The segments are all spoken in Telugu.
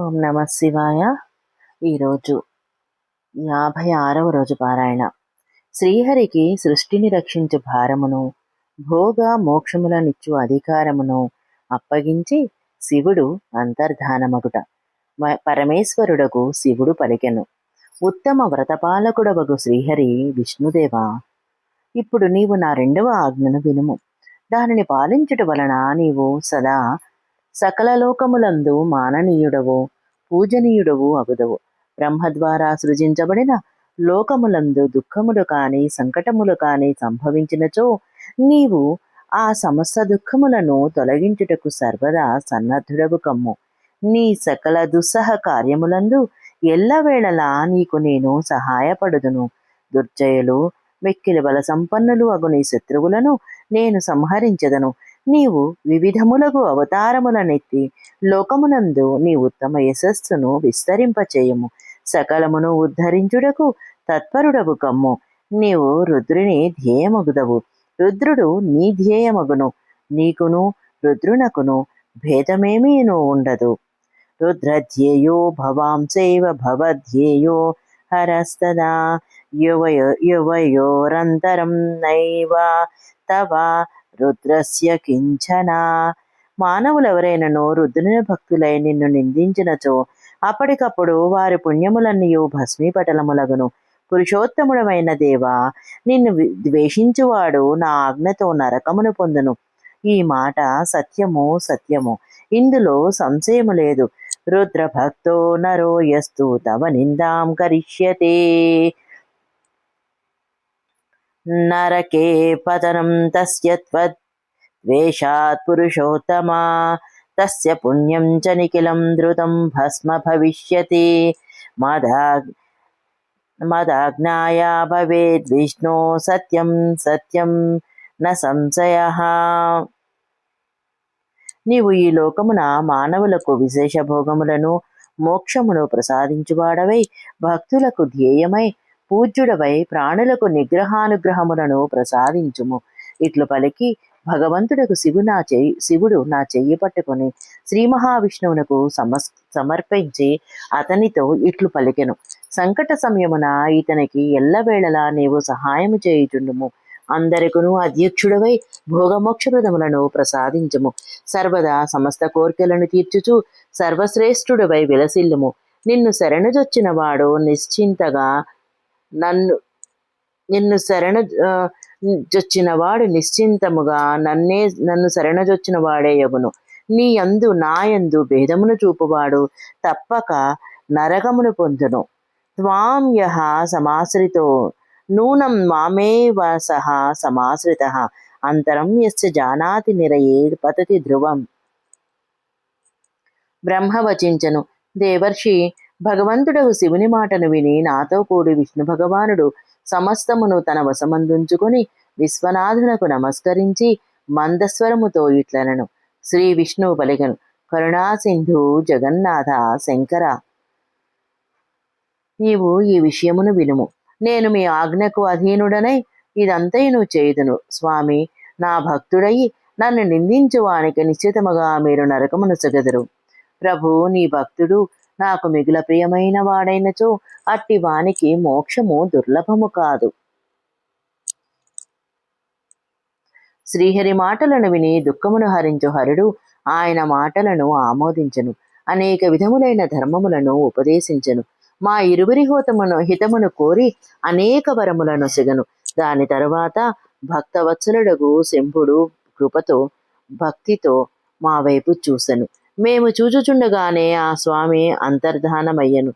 ఓం నమ శివాయ. ఈరోజు యాభై ఆరవ రోజు పారాయణ. శ్రీహరికి సృష్టిని రక్షించు భారమును భోగ మోక్షములనిచ్చు అధికారమును అప్పగించి శివుడు అంతర్ధానమగుట. పరమేశ్వరుడకు శివుడు పలికెను. ఉత్తమ వ్రతపాలకుడవగు శ్రీహరి విష్ణుదేవా. ఇప్పుడు నీవు నా రెండవ ఆజ్ఞను వినుము. దానిని పాలించుట వలన నీవు సదా సకల లోకములందు మాననీయుడవు పూజనీయుడవు అగుదవు. బ్రహ్మ ద్వారా సృజించబడిన లోకములందు దుఃఖములు కాని సంకటములు కాని సంభవించినచో నీవు ఆ సమస్త దుఃఖములను తొలగించుటకు సర్వదా సన్నద్ధుడవు కమ్ము. నీ సకల దుస్సహ కార్యములందు ఎల్లవేళలా నీకు నేను సహాయపడుదును. దుర్జయులు మిక్కిలి బల సంపన్నులు అగు నీ శత్రువులను నేను సంహరించదను. నీవు వివిధములకు అవతారములనెత్తి లోకమునందు నీ ఉత్తమ యశస్సును విస్తరింపచేయము. సకలమును ఉద్ధరించుటకు తత్పరుడవు కమ్ము. నీవు రుద్రుని ధ్యేయమగుదవు. రుద్రుడు నీ ధ్యేయమగును. నీకును రుద్రునకును భేదమేమీను ఉండదు. రుద్రధ్యేయో భవాంసైవ భవధ్యేయో హరస్తదా. యువయో యువయోరంతరం నైవ తవ రుద్రస్య కించనా. మానవులెవరైనను రుద్రుని భక్తులై నిన్ను నిందించినచో అప్పటికప్పుడు వారి పుణ్యములన్నీ భస్మీపటలములగును. పురుషోత్తముడమైన దేవా నిన్ను ద్వేషించువాడు నా ఆజ్ఞతో నరకమును పొందును. ఈ మాట సత్యము సత్యము ఇందులో సంశయము లేదు. రుద్రభక్తో నరో యస్తు తవ నిందాం కరిష్యతే. నరకే పతనం తస్య త్వద్వేషాత్ పురుషోత్తమా తస్య పుణ్యం చ నిఖిలం ధృతం భస్మ భవిష్యతి మదా మదాజ్ఞాయా భవేద్ విష్ణు సత్యం సత్యం న సంశయ నీవు ఈ లోకమున మానవులకు విశేష భోగములను మోక్షమును ప్రసాదించువాడవై భక్తులకు ధ్యేయమై పూజ్యుడవై ప్రాణులకు నిగ్రహానుగ్రహములను ప్రసాదించుము. ఇట్లు పలికి భగవంతుడకు శివు నా చెయ్యి శివుడు నా చెయ్యి పట్టుకుని శ్రీ మహావిష్ణువునకు సమస్ సమర్పించి అతనితో ఇట్లు పలికెను. సంకట సమయమున ఇతనికి ఎల్లవేళలా నీవు సహాయము చేయుచుండుము. అందరికును అధ్యక్షుడవై భోగమోక్షప్రదములను ప్రసాదించుము. సర్వదా సమస్త కోరికలను తీర్చుచు సర్వశ్రేష్ఠుడవై విలసిల్లుము. నిన్ను శరణుజొచ్చిన వాడు నిశ్చింతగా నన్ను నిన్ను శరణ జొచ్చిన వాడు నిశ్చింతముగా నన్నే నన్ను శరణజొచ్చిన వాడే యగును. నీ యందు నాయందు భేదమును చూపువాడు తప్పక నరకమును పొందును. త్వాం యహ సమాశ్రితో నూనం మామేవ సహ సమాశ్రిత అంతరం ఎస్ జానాతి నిరయే పతతి ధ్రువం. బ్రహ్మ వచించను. దేవర్షి భగవంతుడకు శివుని మాటను విని నాతో కూడి విష్ణు భగవానుడు సమస్తమును తన వశమందుంచుకొని విశ్వనాథునకు నమస్కరించి మందస్వరముతో ఇట్లనను. శ్రీ విష్ణువు పలిగను కరుణాసింధు జగన్నాథ శంకర. నీవు ఈ విషయమును వినుము. నేను మీ ఆజ్ఞకు అధీనుడనై ఇదంతయును చేయుదును. స్వామి నా భక్తుడయి నన్ను నిందించువానికి నిశ్చితముగా మీరు నరకమును సగదరు. ప్రభు నీ భక్తుడు నాకు మిగుల ప్రియమైన వాడైనచో అట్టి వానికి మోక్షము దుర్లభము కాదు. శ్రీహరి మాటలను విని దుఃఖమును హరించు హరుడు ఆయన మాటలను ఆమోదించను. అనేక విధములైన ధర్మములను ఉపదేశించను. మా ఇరువురి హోతమును హితమును కోరి అనేక వరములను సిగను. దాని తరువాత భక్తవత్సలుడగు శంభుడు కృపతో భక్తితో మా వైపు చూసెను. మేము చూచుచుండగానే ఆ స్వామి అంతర్ధానమయ్యను.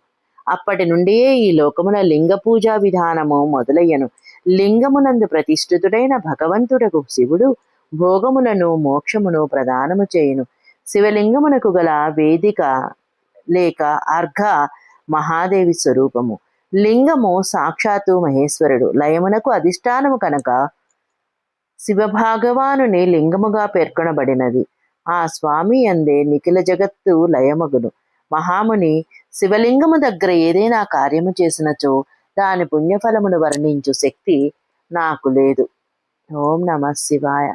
అప్పటి నుండియే ఈ లోకమున లింగ పూజా విధానము మొదలయ్యను. లింగమునందు ప్రతిష్ఠితుడైన భగవంతుడకు శివుడు భోగములను మోక్షమును ప్రదానము చేయును. శివలింగమునకు గల వేదిక లేక అర్ఘ మహాదేవి స్వరూపము. లింగము సాక్షాత్తు మహేశ్వరుడు. లయమునకు అధిష్టానము కనుక శివభాగవానుని లింగముగా పేర్కొనబడినది. ఆ స్వామి అందే నిఖిల జగత్తు లయమగును. మహాముని శివలింగము దగ్గర ఏదైనా కార్యము చేసినచో దాని పుణ్యఫలమును వర్ణించు శక్తి నాకు లేదు. ఓం నమ శివాయ.